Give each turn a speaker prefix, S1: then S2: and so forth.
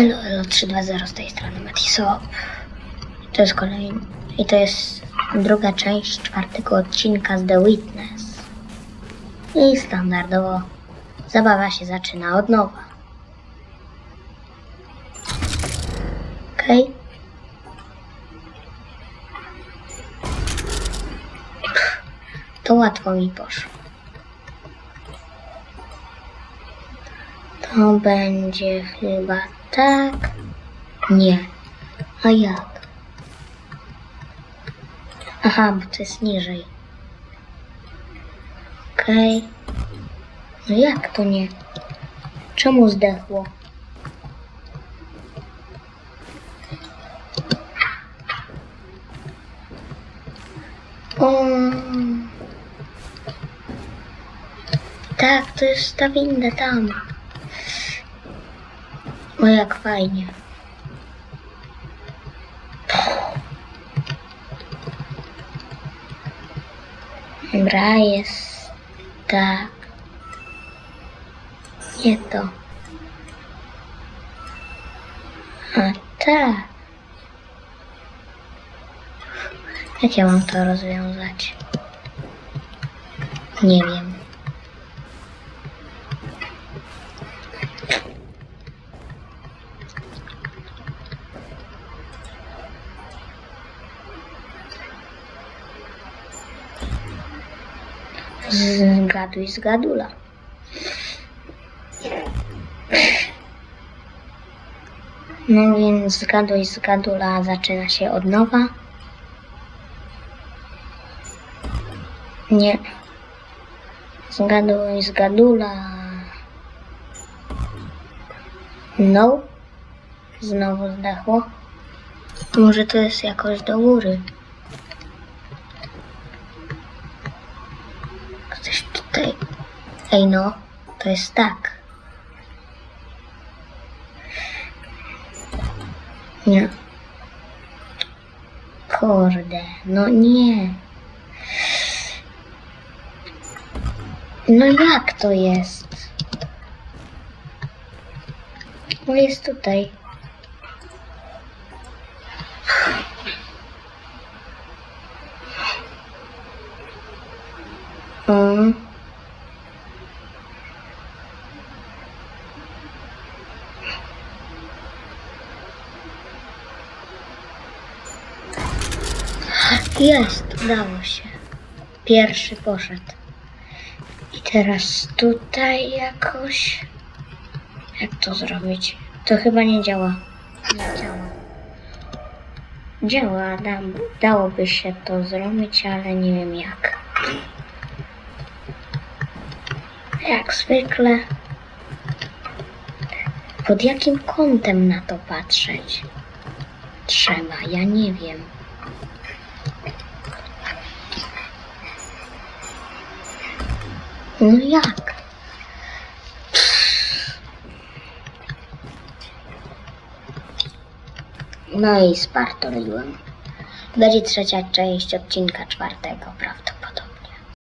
S1: Elo, elo, 320 z tej strony Matisop. To jest kolejny. I to jest druga część czwartego odcinka z The Witness. I standardowo zabawa się zaczyna od nowa. Okej. To łatwo mi poszło. To będzie chyba tak. Nie. A jak? Aha, bo to jest niżej. Okej. No jak to nie? Czemu zdechło? O. Tak, to jest ta winda tam. O, jak fajnie. Dobra, jest tak. Nie to. A tak. Jak ja mam to rozwiązać? Nie wiem. Zgaduj, zgadula. No więc zgaduj, zgadula zaczyna się od nowa. Nie. Zgaduj, zgadula. No. Znowu zdechło. Może to jest jakoś do góry. Ktoś tutaj. Ej no, to jest tak. Nie. Kurde, no nie. No jak to jest? No jest tutaj. Jest, udało się. Pierwszy poszedł. I teraz tutaj jakoś. Jak to zrobić? To chyba nie działa. Nie działa. Działa, da, dałoby się to zrobić, ale nie wiem jak. Jak zwykle. Pod jakim kątem na to patrzeć? Trzeba, ja nie wiem. No jak? No i spartoliłem. Będzie trzecia część odcinka czwartego, prawda?